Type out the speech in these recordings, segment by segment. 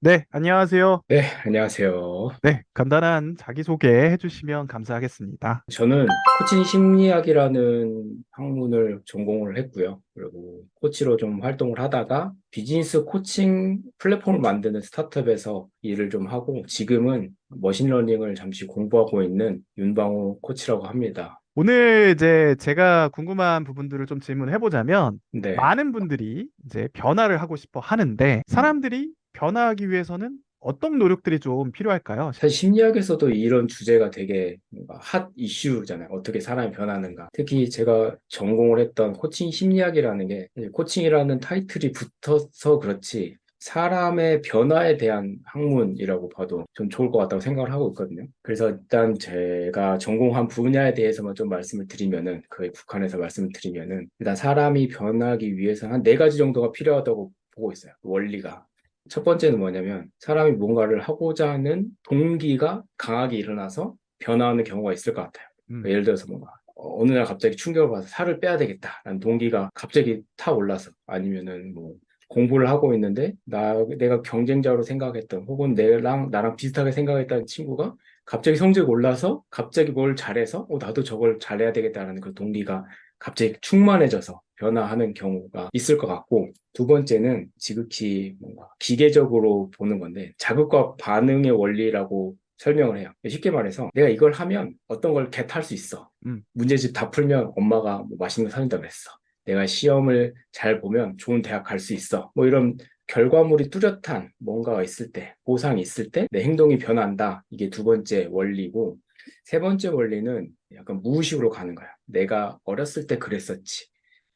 네, 안녕하세요. 네, 안녕하세요. 네, 간단한 자기소개 해주시면 감사하겠습니다. 저는 코칭 심리학이라는 학문을 전공을 했고요. 그리고 코치로 좀 활동을 하다가 비즈니스 코칭 플랫폼을 만드는 스타트업에서 일을 좀 하고 지금은 머신러닝을 잠시 공부하고 있는 윤방호 코치라고 합니다. 오늘 이제 제가 궁금한 부분들을 좀 질문해 보자면, 네. 많은 분들이 이제 변화를 하고 싶어 하는데, 사람들이 변화하기 위해서는 어떤 노력들이 좀 필요할까요? 사실 심리학에서도 이런 주제가 되게 핫 이슈잖아요. 어떻게 사람이 변하는가. 특히 제가 전공을 했던 코칭 심리학이라는 게 코칭이라는 타이틀이 붙어서 그렇지 사람의 변화에 대한 학문이라고 봐도 좀 좋을 것 같다고 생각을 하고 있거든요. 그래서 일단 제가 전공한 분야에 대해서만 좀 말씀을 드리면은 그에 국한해서 말씀을 드리면은 일단 사람이 변하기 위해서 한 네 가지 정도가 필요하다고 보고 있어요. 원리가. 첫 번째는 뭐냐면 사람이 뭔가를 하고자 하는 동기가 강하게 일어나서 변화하는 경우가 있을 것 같아요. 음, 예를 들어서 뭔가 어, 어느 날 갑자기 충격을 받아서 살을 빼야 되겠다라는 동기가 갑자기 타 올라서 아니면은 뭐 공부를 하고 있는데 나 내가 경쟁자로 생각했던 혹은 내랑 나랑 비슷하게 생각했던 친구가 갑자기 성적이 올라서 갑자기 뭘 잘해서 어, 나도 저걸 잘해야 되겠다라는 그 동기가 갑자기 충만해져서 변화하는 경우가 있을 것 같고 두 번째는 지극히 뭔가 기계적으로 보는 건데 자극과 반응의 원리라고 설명을 해요. 쉽게 말해서 내가 이걸 하면 어떤 걸 겟할 수 있어. 음. 문제집 다 풀면 엄마가 뭐 맛있는 거 사준다고 그랬어. 내가 시험을 잘 보면 좋은 대학 갈 수 있어. 뭐 이런 결과물이 뚜렷한 뭔가가 있을 때, 보상이 있을 때 내 행동이 변한다. 이게 두 번째 원리고 세 번째 원리는 약간 무의식으로 가는 거야. 내가 어렸을 때 그랬었지.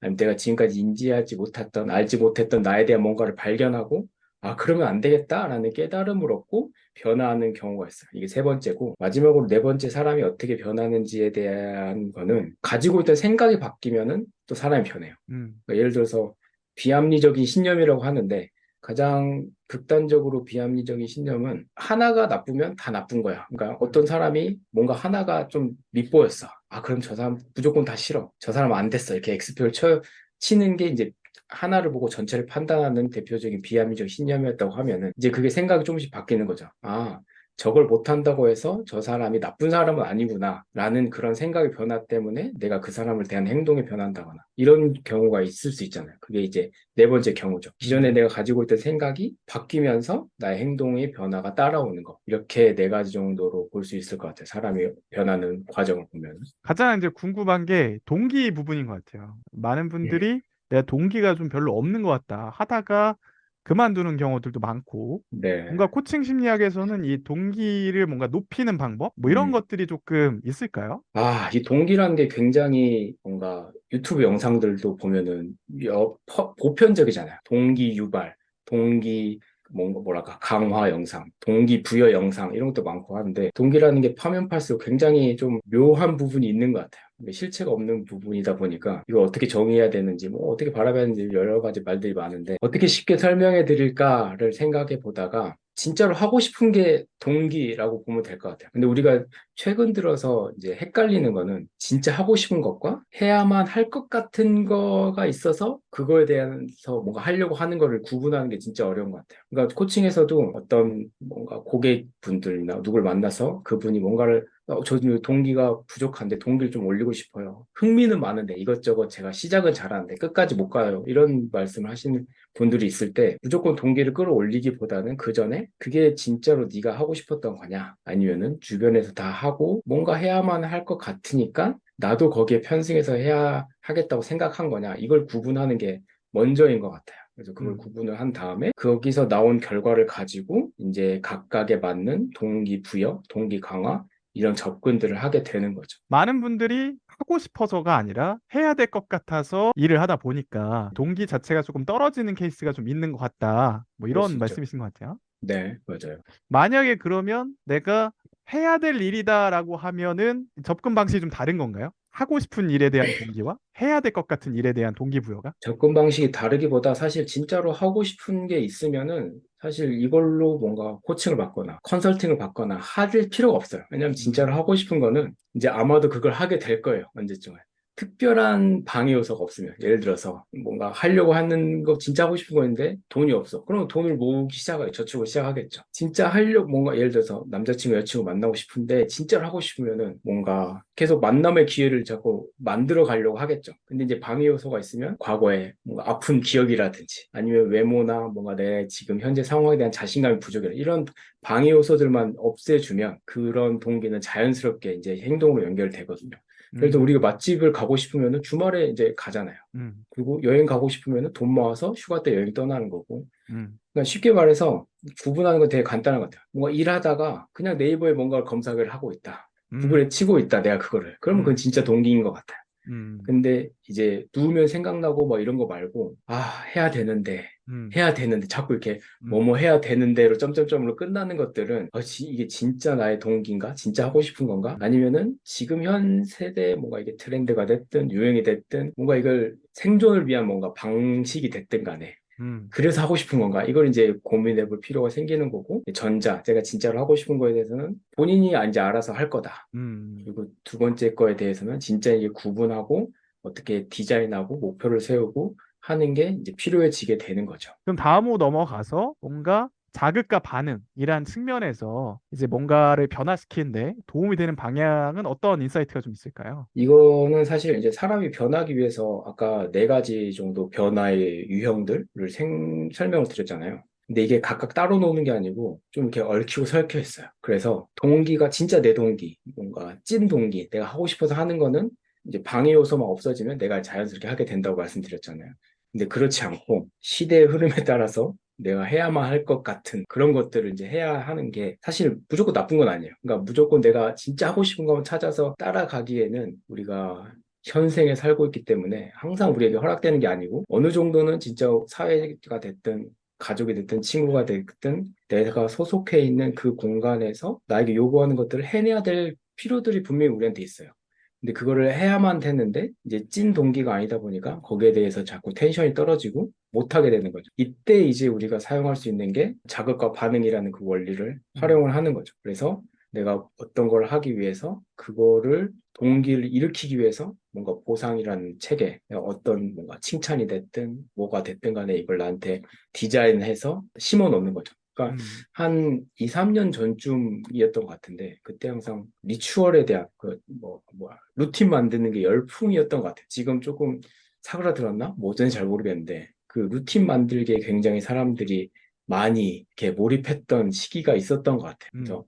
아니면 내가 지금까지 인지하지 못했던, 알지 못했던 나에 대한 뭔가를 발견하고, 아, 그러면 안 되겠다라는 깨달음을 얻고 변화하는 경우가 있어요. 이게 세 번째고, 마지막으로 네 번째 사람이 어떻게 변하는지에 대한 거는 가지고 있던 생각이 바뀌면은 또 사람이 변해요. 음, 그러니까 예를 들어서 비합리적인 신념이라고 하는데 가장 극단적으로 비합리적인 신념은 하나가 나쁘면 다 나쁜 거야. 그러니까 어떤 사람이 뭔가 하나가 좀 밉보였어. 아, 그럼 저 사람 무조건 다 싫어. 저 사람 안 됐어. 이렇게 X표를 쳐, 치는 게 이제 하나를 보고 전체를 판단하는 대표적인 비합리적 신념이었다고 하면은 이제 그게 생각이 조금씩 바뀌는 거죠. 아, 저걸 못한다고 해서 저 사람이 나쁜 사람은 아니구나 라는 그런 생각의 변화 때문에 내가 그 사람을 대한 행동이 변한다거나 이런 경우가 있을 수 있잖아요. 그게 이제 네 번째 경우죠. 기존에 내가 가지고 있던 생각이 바뀌면서 나의 행동의 변화가 따라오는 거. 이렇게 네 가지 정도로 볼 수 있을 것 같아요. 사람이 변하는 과정을 보면. 가장 이제 궁금한 게 동기 부분인 것 같아요. 많은 분들이 내가 동기가 좀 별로 없는 것 같다 하다가 그만두는 경우들도 많고, 네. 뭔가 코칭 심리학에서는 이 동기를 뭔가 높이는 방법? 뭐 이런 음. 것들이 조금 있을까요? 아, 이 동기라는 게 굉장히 뭔가 유튜브 영상들도 보면은 여- 퍼- 보편적이잖아요. 동기 유발, 동기 뭐랄까 강화 영상, 동기 부여 영상 이런 것도 많고 하는데 동기라는 게 파면 팔수록 굉장히 좀 묘한 부분이 있는 것 같아요. 실체가 없는 부분이다 보니까 이걸 어떻게 정의해야 되는지 뭐 어떻게 바라봐야 되는지 여러 가지 말들이 많은데 어떻게 쉽게 설명해 드릴까를 생각해 보다가 진짜로 하고 싶은 게 동기라고 보면 될 것 같아요. 근데 우리가 최근 들어서 이제 헷갈리는 거는 진짜 하고 싶은 것과 해야만 할 것 같은 거가 있어서 그거에 대해서 뭔가 하려고 하는 거를 구분하는 게 진짜 어려운 것 같아요. 그러니까 코칭에서도 어떤 뭔가 고객분들이나 누굴 만나서 그분이 뭔가를 어, 저 동기가 부족한데 동기를 좀 올리고 싶어요. 흥미는 많은데 이것저것 제가 시작은 잘하는데 끝까지 못 가요. 이런 말씀을 하시는 분들이 있을 때 무조건 동기를 끌어올리기보다는 그 전에 그게 진짜로 네가 하고 싶었던 거냐 아니면은 주변에서 다 하고 뭔가 해야만 할 것 같으니까 나도 거기에 편승해서 해야 하겠다고 생각한 거냐 이걸 구분하는 게 먼저인 것 같아요. 그래서 그걸 음. 구분을 한 다음에 거기서 나온 결과를 가지고 이제 각각에 맞는 동기 부여, 동기 강화 이런 접근들을 하게 되는 거죠. 많은 분들이 하고 싶어서가 아니라 해야 될 것 같아서 일을 하다 보니까 동기 자체가 조금 떨어지는 케이스가 좀 있는 것 같다. 뭐 이런. 말씀이신 것 같아요. 네, 맞아요. 만약에 그러면 내가 해야 될 일이다라고 하면은 접근 방식이 좀 다른 건가요? 하고 싶은 일에 대한 동기와 해야 될 것 같은 일에 대한 동기부여가? 접근 방식이 다르기보다 사실 진짜로 하고 싶은 게 있으면은 사실 이걸로 뭔가 코칭을 받거나 컨설팅을 받거나 할 필요가 없어요. 왜냐면 진짜로 하고 싶은 거는 이제 아마도 그걸 하게 될 거예요. 언제쯤에. 특별한 방해 요소가 없으면 예를 들어서 뭔가 하려고 하는 거 진짜 하고 싶은 거였는데 돈이 없어. 그럼 돈을 모으기 시작하게 저축을 시작하겠죠. 진짜 하려고 뭔가 예를 들어서 남자친구 여자친구 만나고 싶은데 진짜로 하고 싶으면은 뭔가 계속 만남의 기회를 자꾸 만들어 가려고 하겠죠. 근데 이제 방해 요소가 있으면 과거에 뭔가 아픈 기억이라든지 아니면 외모나 뭔가 내 지금 현재 상황에 대한 자신감이 부족이라 이런 방해 요소들만 없애주면 그런 동기는 자연스럽게 이제 행동으로 연결되거든요. 그래서 음, 우리가 맛집을 가고 싶으면은 주말에 이제 가잖아요. 음, 그리고 여행 가고 싶으면은 돈 모아서 휴가 때 여행 떠나는 거고. 음, 그러니까 쉽게 말해서 구분하는 건 되게 간단한 것 같아요. 뭔가 일하다가 그냥 네이버에 뭔가를 검색을 하고 있다. 음, 구글에 치고 있다, 내가 그거를. 그러면 그건 음. 진짜 동기인 것 같아요. 음, 근데 이제 누우면 생각나고 뭐 이런 거 말고, 아, 해야 되는데, 음, 해야 되는데, 자꾸 이렇게 음, 뭐뭐 해야 되는데로 점점점으로 끝나는 것들은 아, 지- 이게 진짜 나의 동기인가? 진짜 하고 싶은 건가? 아니면은 지금 현 세대에 뭔가 이게 트렌드가 됐든 유행이 됐든 뭔가 이걸 생존을 위한 뭔가 방식이 됐든 간에 음, 그래서 하고 싶은 건가? 이걸 이제 고민해 볼 필요가 생기는 거고 전자, 제가 진짜로 하고 싶은 거에 대해서는 본인이 이제 알아서 할 거다. 음. 그리고 두 번째 거에 대해서는 진짜 이게 구분하고 어떻게 디자인하고 목표를 세우고 하는 게 이제 필요해지게 되는 거죠. 그럼 다음으로 넘어가서 뭔가 자극과 반응이란 측면에서 이제 뭔가를 변화시키는데 도움이 되는 방향은 어떤 인사이트가 좀 있을까요? 이거는 사실 이제 사람이 변하기 위해서 아까 네 가지 정도 변화의 유형들을 생- 설명을 드렸잖아요. 근데 이게 각각 따로 노는 게 아니고 좀 이렇게 얽히고 설켜 있어요. 그래서 동기가 진짜 내 동기, 뭔가 찐 동기, 내가 하고 싶어서 하는 거는 이제 방해 요소만 없어지면 내가 자연스럽게 하게 된다고 말씀드렸잖아요. 근데 그렇지 않고 시대의 흐름에 따라서 내가 해야만 할 것 같은 그런 것들을 이제 해야 하는 게 사실 무조건 나쁜 건 아니에요. 그러니까 무조건 내가 진짜 하고 싶은 것만 찾아서 따라가기에는 우리가 현생에 살고 있기 때문에 항상 우리에게 허락되는 게 아니고 어느 정도는 진짜 사회가 됐든 가족이 됐든 친구가 됐든 내가 소속해 있는 그 공간에서 나에게 요구하는 것들을 해내야 될 필요들이 분명히 우리한테 있어요. 근데 그거를 해야만 됐는데 이제 찐 동기가 아니다 보니까 거기에 대해서 자꾸 텐션이 떨어지고 못하게 되는 거죠. 이때 이제 우리가 사용할 수 있는 게 자극과 반응이라는 그 원리를 활용을 하는 거죠. 그래서 내가 어떤 걸 하기 위해서 그거를 동기를 일으키기 위해서 뭔가 보상이라는 체계, 내가 어떤 뭔가 칭찬이 됐든 뭐가 됐든 간에 이걸 나한테 디자인해서 심어 놓는 거죠. 그러니까 음, 한 2, 3년 전쯤이었던 것 같은데 그때 항상 리추얼에 대한 그뭐 뭐야 루틴 만드는 게 열풍이었던 것 같아요. 지금 조금 사그라들었나? 뭐 어쩐지 잘 모르겠는데 그 루틴 만들기에 굉장히 사람들이 많이 이렇게 몰입했던 시기가 있었던 것 같아요. 그래서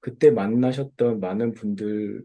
그때 만나셨던 많은 분들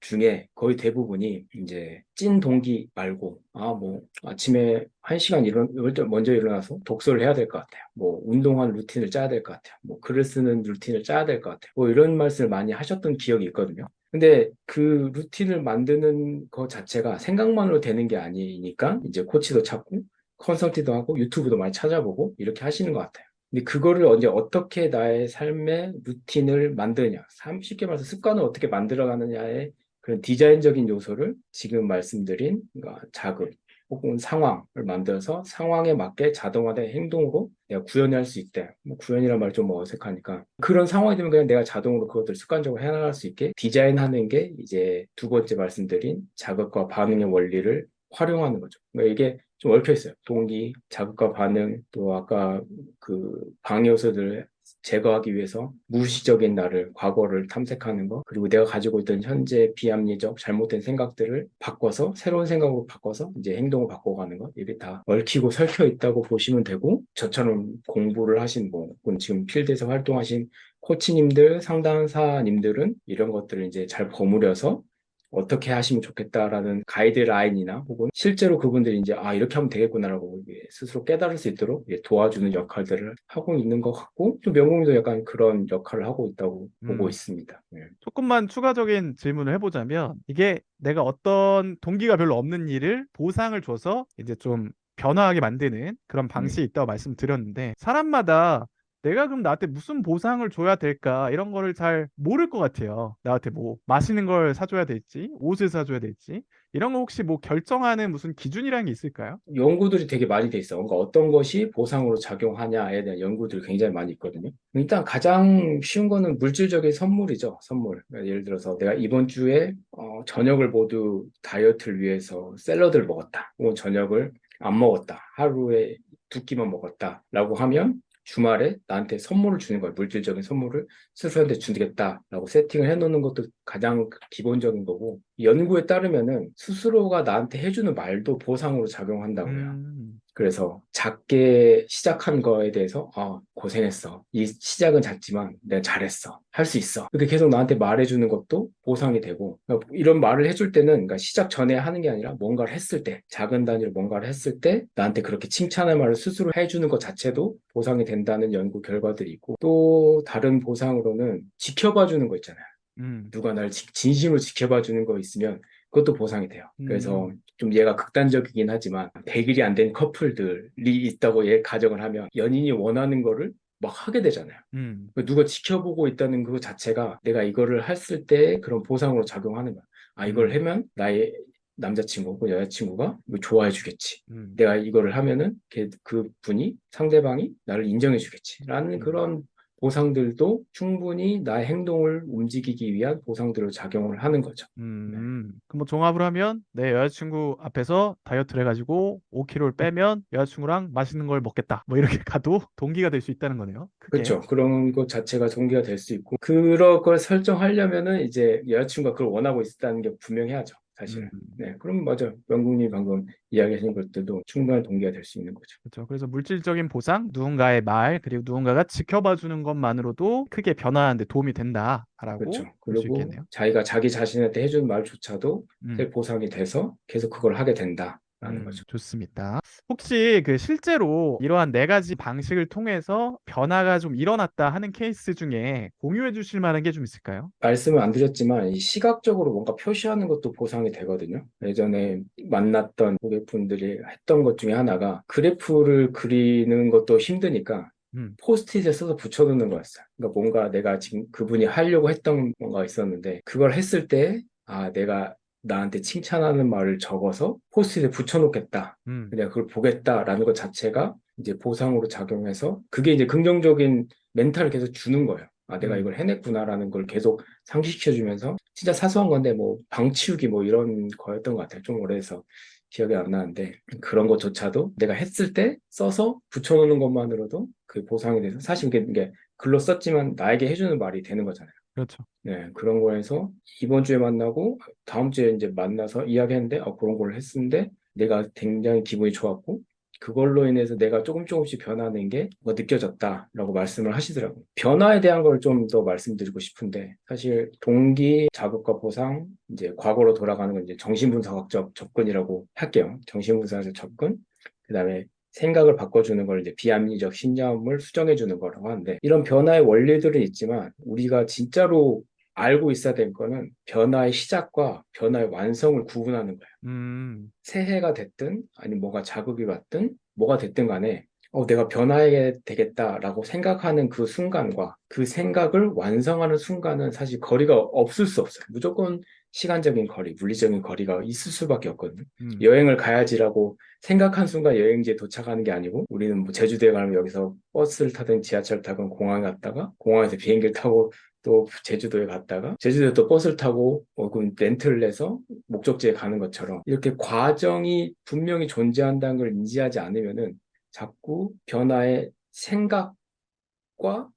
중에 거의 대부분이 이제 찐 동기 말고 아 뭐 아침에 한 시간 일어 먼저 일어나서 독서를 해야 될 것 같아요. 뭐 운동하는 루틴을 짜야 될 것 같아요. 뭐 글을 쓰는 루틴을 짜야 될 것 같아요. 뭐 이런 말씀을 많이 하셨던 기억이 있거든요. 근데 그 루틴을 만드는 것 자체가 생각만으로 되는 게 아니니까 이제 코치도 찾고 컨설팅도 하고 유튜브도 많이 찾아보고 이렇게 하시는 것 같아요. 근데 그거를 언제 어떻게 나의 삶의 루틴을 만드느냐, 삶- 쉽게 말해서 습관을 어떻게 만들어가느냐의 그런 디자인적인 요소를 지금 말씀드린 그러니까 자극 혹은 상황을 만들어서 상황에 맞게 자동화된 행동으로 내가 구현할 수 있대. 뭐 구현이란 말 좀 어색하니까 그런 상황이 되면 그냥 내가 자동으로 그것들 습관적으로 해나갈 수 있게 디자인하는 게 이제 두 번째 말씀드린 자극과 반응의 원리를 활용하는 거죠. 그러니까 이게 좀 얽혀 있어요. 동기, 자극과 반응, 또 아까 그 방해 요소들을 제거하기 위해서 무의식적인 나를, 과거를 탐색하는 거, 그리고 내가 가지고 있던 현재 비합리적 잘못된 생각들을 바꿔서 새로운 생각으로 바꿔서 이제 행동을 바꿔가는 것, 이게 다 얽히고 설켜 있다고 보시면 되고, 저처럼 공부를 하신 뭐, 지금 필드에서 활동하신 코치님들, 상담사님들은 이런 것들을 이제 잘 버무려서 어떻게 하시면 좋겠다라는 가이드라인이나 혹은 실제로 그분들이 이제 아 이렇게 하면 되겠구나라고 스스로 깨달을 수 있도록 도와주는 역할들을 하고 있는 것 같고 또 명공도 약간 그런 역할을 하고 있다고 보고 음. 있습니다. 네. 조금만 추가적인 질문을 해보자면 이게 내가 어떤 동기가 별로 없는 일을 보상을 줘서 이제 좀 변화하게 만드는 그런 방식이 있다고 말씀드렸는데 사람마다 내가 그럼 나한테 무슨 보상을 줘야 될까 이런 거를 잘 모를 것 같아요. 나한테 뭐 맛있는 걸 사줘야 될지 옷을 사줘야 될지 이런 거 혹시 뭐 결정하는 무슨 기준이라는 게 있을까요? 연구들이 되게 많이 돼 있어. 그러니까 어떤 것이 보상으로 작용하냐에 대한 연구들이 굉장히 많이 있거든요. 일단 가장 쉬운 거는 물질적인 선물이죠. 선물. 그러니까 예를 들어서 내가 이번 주에 어, 저녁을 모두 다이어트를 위해서 샐러드를 먹었다. 혹은 저녁을 안 먹었다. 하루에 두 끼만 먹었다. 라고 하면 주말에 나한테 선물을 주는 거예요. 물질적인 선물을 스스로한테 주겠다라고 세팅을 해놓는 것도 가장 기본적인 거고 연구에 따르면은 스스로가 나한테 해주는 말도 보상으로 작용한다고요. 음, 그래서 작게 시작한 거에 대해서 아 고생했어. 이 시작은 작지만 내가 잘했어. 할 수 있어. 이렇게 계속 나한테 말해주는 것도 보상이 되고 그러니까 이런 말을 해줄 때는 그러니까 시작 전에 하는 게 아니라 뭔가를 했을 때 작은 단위로 뭔가를 했을 때 나한테 그렇게 칭찬의 말을 스스로 해주는 것 자체도 보상이 된다는 연구 결과들이 있고 또 다른 보상으로는 지켜봐 주는 거 있잖아요. 음, 누가 날 지- 진심으로 지켜봐 주는 거 있으면 그것도 보상이 돼요. 그래서 음. 좀 얘가 극단적이긴 하지만 100일이 안 된 커플들이 있다고 얘 가정을 하면 연인이 원하는 거를 막 하게 되잖아요. 음, 누가 지켜보고 있다는 그 자체가 내가 이거를 했을 때 그런 보상으로 작용하는 거야. 아, 이걸 음. 하면 나의 남자친구 혹은 여자친구가 좋아해 주겠지. 음. 내가 이거를 하면은 걔- 그 분이 상대방이 나를 인정해 주겠지. 라는 음. 그런 보상들도 충분히 나의 행동을 움직이기 위한 보상들로 작용을 하는 거죠. 음, 그럼 뭐 종합을 하면 내 여자친구 앞에서 다이어트를 해가지고 5kg를 빼면 여자친구랑 맛있는 걸 먹겠다. 뭐 이렇게 가도 동기가 될 수 있다는 거네요. 그게. 그렇죠. 그런 것 자체가 동기가 될 수 있고, 그런 걸 설정하려면은 이제 여자친구가 그걸 원하고 있다는 게 분명해야죠. 사실은. 음. 네. 그럼 맞아. 영국님 방금 이야기하신 것들도 충분한 동기가 될 수 있는 거죠. 그렇죠. 그래서 물질적인 보상, 누군가의 말, 그리고 누군가가 지켜봐 주는 것만으로도 크게 변화하는 데 도움이 된다라고 그렇죠. 그리고. 자기가 자기 자신한테 해준 말조차도 음. 제 보상이 돼서 계속 그걸 하게 된다 라는 음, 거죠. 좋습니다. 혹시 그 실제로 이러한 네 가지 방식을 통해서 변화가 좀 일어났다 하는 케이스 중에 공유해 주실 만한 게 좀 있을까요? 말씀을 안 드렸지만 이 시각적으로 뭔가 표시하는 것도 보상이 되거든요. 예전에 만났던 고객분들이 했던 것 중에 하나가 그래프를 그리는 것도 힘드니까 음. 포스트잇에 써서 붙여두는 거였어요. 그러니까 뭔가 내가 지금 그분이 하려고 했던 뭔가 있었는데 그걸 했을 때 아, 내가 나한테 칭찬하는 말을 적어서 포스트잇에 붙여놓겠다. 음. 내가 그걸 보겠다라는 것 자체가 이제 보상으로 작용해서 그게 이제 긍정적인 멘탈을 계속 주는 거예요. 아, 내가 음. 이걸 해냈구나라는 걸 계속 상기시켜주면서 진짜 사소한 건데 뭐 방 치우기 뭐 이런 거였던 것 같아요. 좀 오래돼서 기억이 안 나는데 그런 것조차도 내가 했을 때 써서 붙여놓는 것만으로도 그 보상이 돼서 사실 이게, 이게 글로 썼지만 나에게 해주는 말이 되는 거잖아요. 그렇죠. 네, 그런 거에서 이번 주에 만나고 다음 주에 이제 만나서 이야기했는데 어, 그런 걸 했는데 내가 굉장히 기분이 좋았고 그걸로 인해서 내가 조금 조금씩 변하는 게 뭐 느껴졌다라고 말씀을 하시더라고요. 변화에 대한 걸 좀 더 말씀드리고 싶은데 사실 동기, 자극과 보상, 이제 과거로 돌아가는 건 이제 정신분석학적 접근이라고 할게요. 정신분석학적 접근. 그다음에 생각을 바꿔주는 걸 이제 비합리적 신념을 수정해주는 거라고 하는데 이런 변화의 원리들은 있지만 우리가 진짜로 알고 있어야 될 거는 변화의 시작과 변화의 완성을 구분하는 거예요. 음. 새해가 됐든 아니면 뭐가 자극이 왔든 뭐가 됐든 간에 어, 내가 변화해야 되겠다라고 생각하는 그 순간과 그 생각을 완성하는 순간은 사실 거리가 없을 수 없어요. 무조건 시간적인 거리, 물리적인 거리가 있을 수밖에 없거든요. 음. 여행을 가야지라고 생각한 순간 여행지에 도착하는 게 아니고 우리는 뭐 제주도에 가면 여기서 버스를 타든 지하철 타든 공항에 갔다가 공항에서 비행기를 타고 또 제주도에 갔다가 제주도에 또 버스를 타고 어, 그럼 렌트를 내서 목적지에 가는 것처럼 이렇게 과정이 분명히 존재한다는 걸 인지하지 않으면은 자꾸 변화의 생각과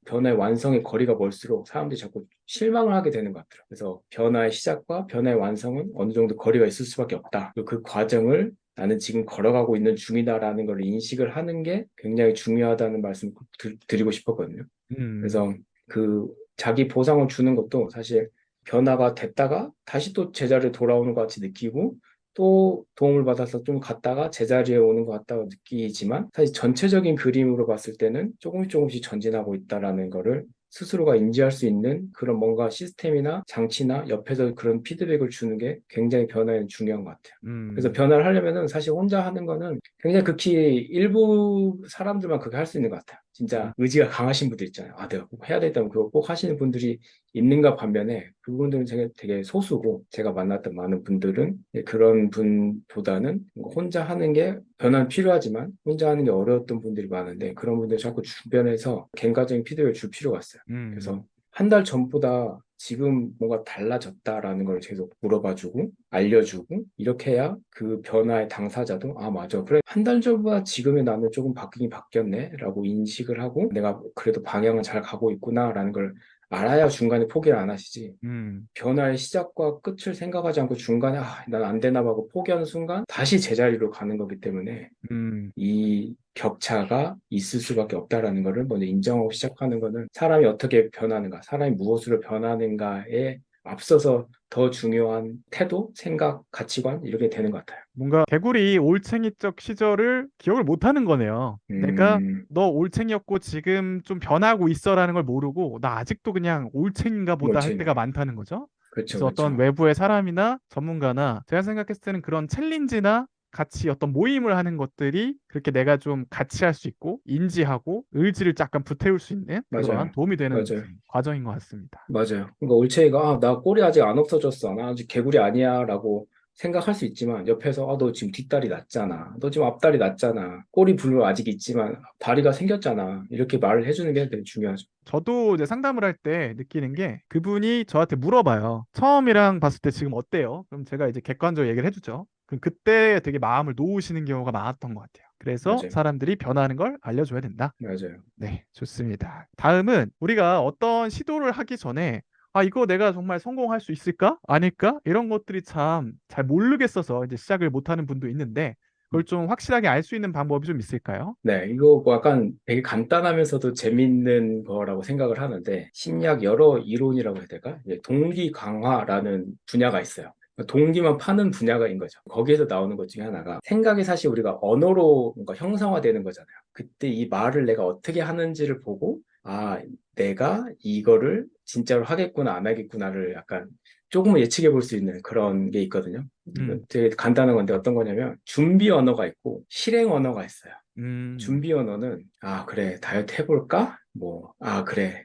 변화의 완성의 거리가 멀수록 사람들이 자꾸 실망을 하게 되는 것 같더라고요. 그래서 변화의 시작과 변화의 완성은 어느 정도 거리가 있을 수밖에 없다. 그리고 그 과정을 나는 지금 걸어가고 있는 중이다라는 걸 인식을 하는 게 굉장히 중요하다는 말씀 꼭 드- 드리고 싶었거든요. 음. 그래서 그 자기 보상을 주는 것도 사실 변화가 됐다가 다시 또 제자리에 돌아오는 것 같이 느끼고 또 도움을 받아서 좀 갔다가 제자리에 오는 것 같다고 느끼지만 사실 전체적인 그림으로 봤을 때는 조금씩 조금씩 전진하고 있다라는 거를 스스로가 인지할 수 있는 그런 뭔가 시스템이나 장치나 옆에서 그런 피드백을 주는 게 굉장히 변화에 중요한 것 같아요. 음. 그래서 변화를 하려면은 사실 혼자 하는 거는 굉장히 극히 일부 사람들만 그렇게 할 수 있는 것 같아요. 진짜 의지가 강하신 분들 있잖아요. 아, 내가 꼭 해야 되겠다면 그거 꼭 하시는 분들이 있는가 반면에 그분들은 되게, 되게 소수고 제가 만났던 많은 분들은 그런 분보다는 혼자 하는 게 변화는 필요하지만 혼자 하는 게 어려웠던 분들이 많은데 그런 분들 자꾸 주변에서 갱가적인 피드백을 줄 필요가 있어요. 음. 그래서 한 달 전보다 지금 뭔가 달라졌다라는 걸 계속 물어봐주고 알려주고 이렇게 해야 그 변화의 당사자도 아 맞아. 그래 한 달 전보다 지금의 나는 조금 바뀌긴 바뀌었네라고 인식을 하고 내가 그래도 방향은 잘 가고 있구나라는 걸 알아야 중간에 포기를 안 하시지 음. 변화의 시작과 끝을 생각하지 않고 중간에 아, 난 안 되나 봐 하고 포기하는 순간 다시 제자리로 가는 거기 때문에 음. 이 격차가 있을 수밖에 없다라는 것을 먼저 인정하고 시작하는 것은 사람이 어떻게 변하는가, 사람이 무엇으로 변하는가에 앞서서 더 중요한 태도, 생각, 가치관 이렇게 되는 것 같아요. 뭔가 개구리 올챙이적 시절을 기억을 못 하는 거네요. 내가 음, 너 올챙이였고 지금 좀 변하고 있어라는 걸 모르고 나 아직도 그냥 올챙인가 보다 할 올챙이. 때가 많다는 거죠. 그렇죠, 그래서 어떤 그렇죠. 외부의 사람이나 전문가나 제가 생각했을 때는 그런 챌린지나 같이 어떤 모임을 하는 것들이 그렇게 내가 좀 같이 할 수 있고 인지하고 의지를 약간 불태울 수 있는 그런 맞아요. 도움이 되는 맞아요. 과정인 것 같습니다. 맞아요. 그러니까 올챙이가 아, 나 꼬리 아직 안 없어졌어. 나 아직 개구리 아니야라고 생각할 수 있지만 옆에서 아, 너 지금 뒷다리 났잖아. 너 지금 앞다리 났잖아. 꼬리 불은 아직 있지만 다리가 생겼잖아. 이렇게 말을 해주는 게 되게 중요하죠. 저도 이제 상담을 할 때 느끼는 게 그분이 저한테 물어봐요. 처음이랑 봤을 때 지금 어때요? 그럼 제가 이제 객관적으로 얘기를 해주죠. 그럼 그때 되게 마음을 놓으시는 경우가 많았던 것 같아요. 그래서 맞아요. 사람들이 변하는 걸 알려줘야 된다. 맞아요. 네, 좋습니다. 다음은 우리가 어떤 시도를 하기 전에 아, 이거 내가 정말 성공할 수 있을까? 아닐까? 이런 것들이 참 잘 모르겠어서 이제 시작을 못하는 분도 있는데 그걸 좀 확실하게 알 수 있는 방법이 좀 있을까요? 네, 이거 뭐 약간 되게 간단하면서도 재밌는 거라고 생각을 하는데 심리학 여러 이론이라고 해야 될까? 동기 강화라는 분야가 있어요. 동기만 파는 분야가인 거죠. 거기에서 나오는 것 중에 하나가 생각이 사실 우리가 언어로 뭔가 형상화되는 거잖아요. 그때 이 말을 내가 어떻게 하는지를 보고 아, 내가 이거를 진짜로 하겠구나, 안 하겠구나를 약간 조금은 예측해 볼 수 있는 그런 게 있거든요. 음. 되게 간단한 건데 어떤 거냐면 준비 언어가 있고 실행 언어가 있어요. 음, 준비 언어는 아 그래 다이어트 해볼까? 뭐 아 그래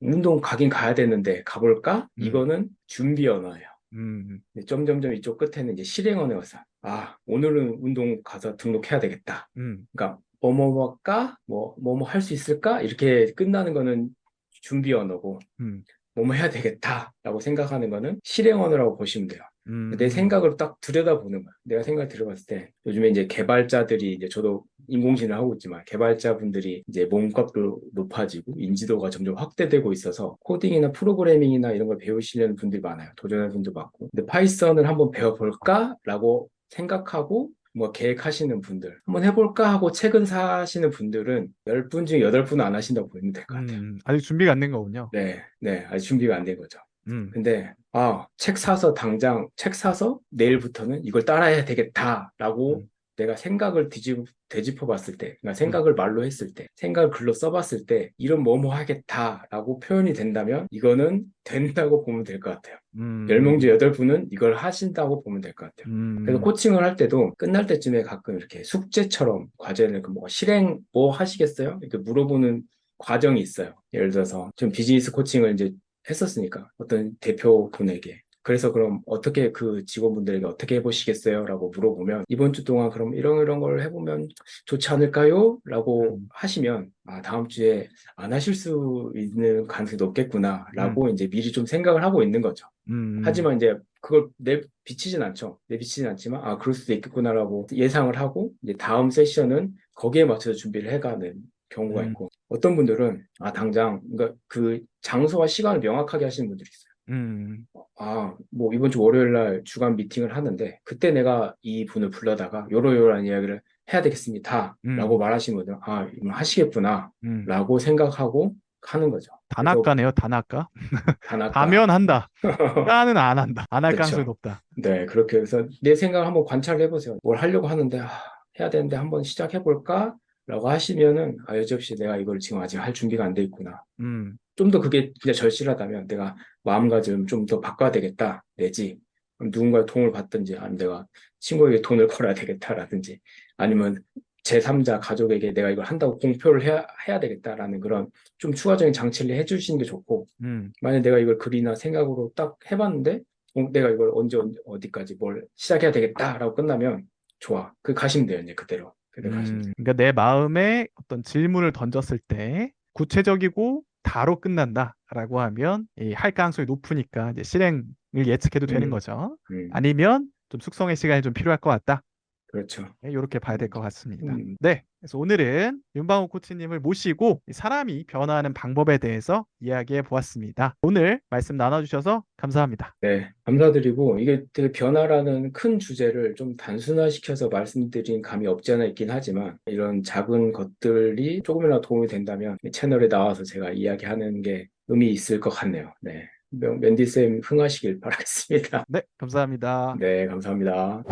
운동 가긴 가야 되는데 가볼까? 음. 이거는 준비 언어예요. 음, 점점점 이쪽 끝에는 이제 실행 언어가 있어요. 아 오늘은 운동 가서 등록해야 되겠다. 음, 그러니까 뭐뭐뭐까 뭐 뭐뭐 할 수 있을까? 이렇게 끝나는 거는 준비 언어고 음, 뭐뭐 해야 되겠다라고 생각하는 거는 실행 언어라고 보시면 돼요. 음, 내 생각을 딱 들여다보는 거야. 내가 생각을 들여봤을 때 요즘에 이제 개발자들이 이제 저도 인공지능을 하고 있지만 개발자분들이 이제 몸값도 높아지고 인지도가 점점 확대되고 있어서 코딩이나 프로그래밍이나 이런 걸 배우시려는 분들이 많아요. 도전하는 분도 많고. 근데 파이썬을 한번 배워볼까라고 생각하고 뭐 계획하시는 분들 한번 해볼까 하고 책은 사시는 분들은 10분 중에 8분은 안 하신다고 보면 될 것 같아요. 음, 아직 준비가 안 된 거군요. 네, 네, 아직 준비가 안 된 거죠. 음, 근데 아, 책 사서 당장 책 사서 내일부터는 이걸 따라해야 되겠다라고 음. 내가 생각을 뒤집, 되짚어 봤을 때, 그러니까 생각을 말로 했을 때, 생각을 글로 써봤을 때, 이런 뭐뭐 하겠다라고 표현이 된다면 이거는 된다고 보면 될 것 같아요. 음, 10명 중 8분은 이걸 하신다고 보면 될 것 같아요. 음, 그래서 코칭을 할 때도 끝날 때쯤에 가끔 이렇게 숙제처럼 과제를 그뭐 실행 뭐 하시겠어요? 이렇게 물어보는 과정이 있어요. 예를 들어서 좀 비즈니스 코칭을 이제 했었으니까 어떤 대표분에게 그래서 그럼 어떻게 그 직원분들에게 어떻게 해보시겠어요? 라고 물어보면 이번 주 동안 그럼 이런 이런 걸 해보면 좋지 않을까요? 라고 음. 하시면 아 다음 주에 안 하실 수 있는 가능성이 높겠구나 라고 이제 미리 좀 생각을 하고 있는 거죠. 음, 하지만 이제 그걸 내 비치진 않죠. 내 비치진 않지만 아 그럴 수도 있겠구나라고 예상을 하고 이제 다음 세션은 거기에 맞춰서 준비를 해가는 경우가 음. 있고 어떤 분들은 아 당장 그러니까 그 장소와 시간을 명확하게 하시는 분들이 있어요. 음, 아 뭐 이번 주 월요일 날 주간 미팅을 하는데 그때 내가 이 분을 불러다가 요러요러한 이야기를 해야 되겠습니다.라고 음. 말하시는 분들은 아 이건 하시겠구나.라고 음. 생각하고 하는 거죠. 단아까네요, 단아까. 단아까 하면 한다. 까는 안 한다. 안 할. 가능성이 높다. 네, 그렇게 해서 내 생각을 한번 관찰을 해보세요. 뭘 하려고 하는데, 아, 해야 되는데 한번 시작해 볼까? 라고 하시면은, 아, 여지없이 내가 이걸 지금 아직 할 준비가 안 돼 있구나. 음, 좀 더 그게 진짜 절실하다면 내가 마음가짐 좀 더 바꿔야 되겠다. 내지, 누군가의 도움을 받든지, 아니면 내가 친구에게 돈을 걸어야 되겠다라든지, 아니면 제3자 가족에게 내가 이걸 한다고 공표를 해야, 해야 되겠다라는 그런 좀 추가적인 장치를 해주시는 게 좋고, 음, 만약 내가 이걸 글이나 생각으로 딱 해봤는데, 어, 내가 이걸 언제, 언제 어디까지 뭘 시작해야 되겠다라고 끝나면 좋아. 그 가시면 돼요, 이제 그대로. 가시면. 음, 그러니까 내 마음에 어떤 질문을 던졌을 때 구체적이고 다로 끝난다라고 하면 이 할 가능성이 높으니까 이제 실행을 예측해도 되는 음. 거죠. 음, 아니면 좀 숙성의 시간이 좀 필요할 것 같다. 그렇죠. 이렇게 봐야 될 것 같습니다. 음. 네. 그래서 오늘은 윤방호 코치님을 모시고 이 사람이 변화하는 방법에 대해서 이야기해 보았습니다. 오늘 말씀 나눠주셔서 감사합니다. 네, 감사드리고, 이게 되게 변화라는 큰 주제를 좀 단순화시켜서 말씀드린 감이 없지 않아 있긴 하지만, 이런 작은 것들이 조금이라도 도움이 된다면 이 채널에 나와서 제가 이야기하는 게 의미 있을 것 같네요. 네. 맨디쌤 흥하시길 바라겠습니다. 네, 감사합니다. 네, 감사합니다.